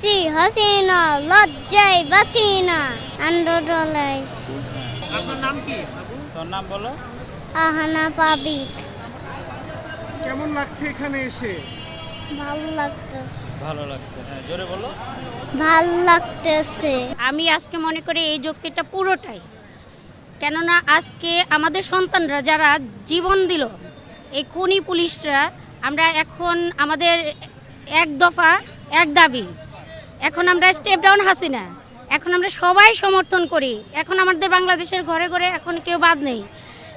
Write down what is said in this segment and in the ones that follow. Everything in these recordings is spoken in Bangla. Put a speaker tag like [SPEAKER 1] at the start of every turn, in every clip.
[SPEAKER 1] সি হাসিনা লজ্জায় বাঁচি না আন্দোলনাইছি
[SPEAKER 2] আপনার নাম কি?
[SPEAKER 3] তোর নাম বলো।
[SPEAKER 1] আহানা পাবিক
[SPEAKER 2] কেমন লাগছে এখানে এসে?
[SPEAKER 1] ভালো লাগতেছে।
[SPEAKER 3] ভালো লাগছে হ্যাঁ জোরে বলো।
[SPEAKER 1] ভালো লাগতেছে।
[SPEAKER 4] আমি আজকে মনে করি এই যুক্তিটা পুরোটাই। কেননা আজকে আমাদের সন্তানরা যারা জীবন দিল এই খুনি পুলিশরা আমরা এখন আমাদের এক দফা এক দাবি এখন আমরা স্টেপ ডাউন হাসিনা এখন আমরা সবাই সমর্থন করি। এখন আমাদের বাংলাদেশের ঘরে ঘরে এখন কেউ বাদ নেই।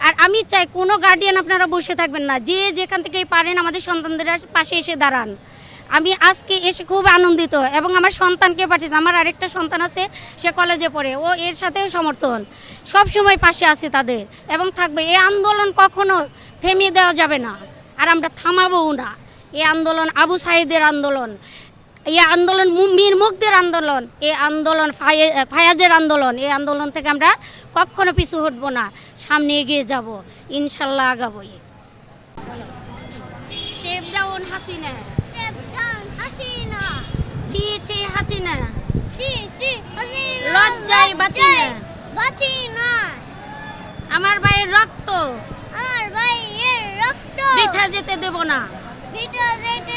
[SPEAKER 4] আর আমি চাই কোনো গার্ডিয়ান আপনারা বসে থাকবেন না। যে যেখান থেকেই পারেন আমাদের সন্তানদের পাশে এসে দাঁড়ান। আমি আজকে এসে খুব আনন্দিত এবং আমার সন্তানকে পাঠিয়েছে। আমার আরেকটা সন্তান আছে, সে কলেজে পড়ে। ও এর সাথেও সমর্থন। সব সময় পাশে আছে তাদের। এবং থাকবে, এই আন্দোলন কখনো থেমিয়ে দেওয়া যাবে না। আর আমরা থামাবও না। এই আন্দোলন আবু সাইদের আন্দোলন। এই আন্দোলন মীর মুগ্ধের আন্দোলন এই আন্দোলন ফায়ে- ফায়াজের আন্দোলন এই আন্দোলন থেকে আমরা কখনো পিছু হটবো না সামনে এগিয়ে যাব ইনশাল্লাহ আগাবই। Step down Hasina.
[SPEAKER 1] Step down Hasina.
[SPEAKER 4] ছি ছি হাসিনা।
[SPEAKER 1] C C Hasina.
[SPEAKER 4] লজ্জায় বাঁচি না।
[SPEAKER 1] বাঁচি না।
[SPEAKER 4] আমার ভাইয়ের রক্ত।
[SPEAKER 1] আর ভাইয়ের রক্ত।
[SPEAKER 4] বৃথা যেতে দেব না।
[SPEAKER 1] যেতে না